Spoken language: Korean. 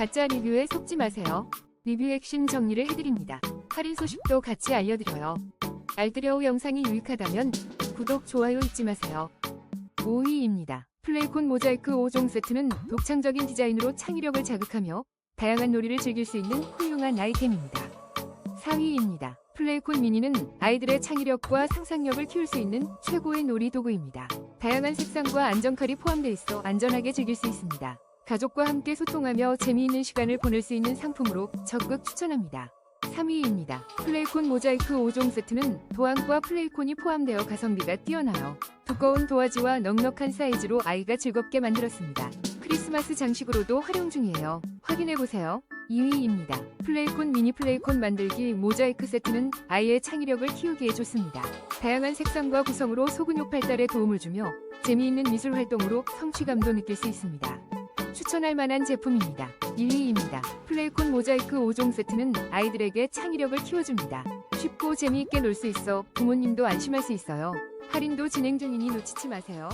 가짜 리뷰에 속지 마세요. 리뷰 핵심 정리를 해드립니다. 할인 소식도 같이 알려드려요. 알뜰여우 영상이 유익하다면 구독, 좋아요 잊지 마세요. 5위입니다. 플레이콘 모자이크 5종 세트는 독창적인 디자인으로 창의력을 자극하며 다양한 놀이를 즐길 수 있는 훌륭한 아이템입니다. 4위입니다. 플레이콘 미니는 아이들의 창의력과 상상력을 키울 수 있는 최고의 놀이 도구입니다. 다양한 색상과 안전칼이 포함되어 있어 안전하게 즐길 수 있습니다. 가족과 함께 소통하며 재미있는 시간을 보낼 수 있는 상품으로 적극 추천합니다. 3위입니다. 플레이콘 모자이크 5종 세트는 도안과 플레이콘이 포함되어 가성비가 뛰어나요. 두꺼운 도화지와 넉넉한 사이즈로 아이가 즐겁게 만들었습니다. 크리스마스 장식으로도 활용 중이에요. 확인해보세요. 2위입니다. 플레이콘 미니 플레이콘 만들기 모자이크 세트는 아이의 창의력을 키우기에 좋습니다. 다양한 색상과 구성으로 소근육 발달에 도움을 주며 재미있는 미술 활동으로 성취감도 느낄 수 있습니다. 추천할 만한 제품입니다. 1위입니다. 플레이콘 모자이크 5종 세트는 아이들에게 창의력을 키워줍니다. 쉽고 재미있게 놀 수 있어 부모님도 안심할 수 있어요. 할인도 진행 중이니 놓치지 마세요.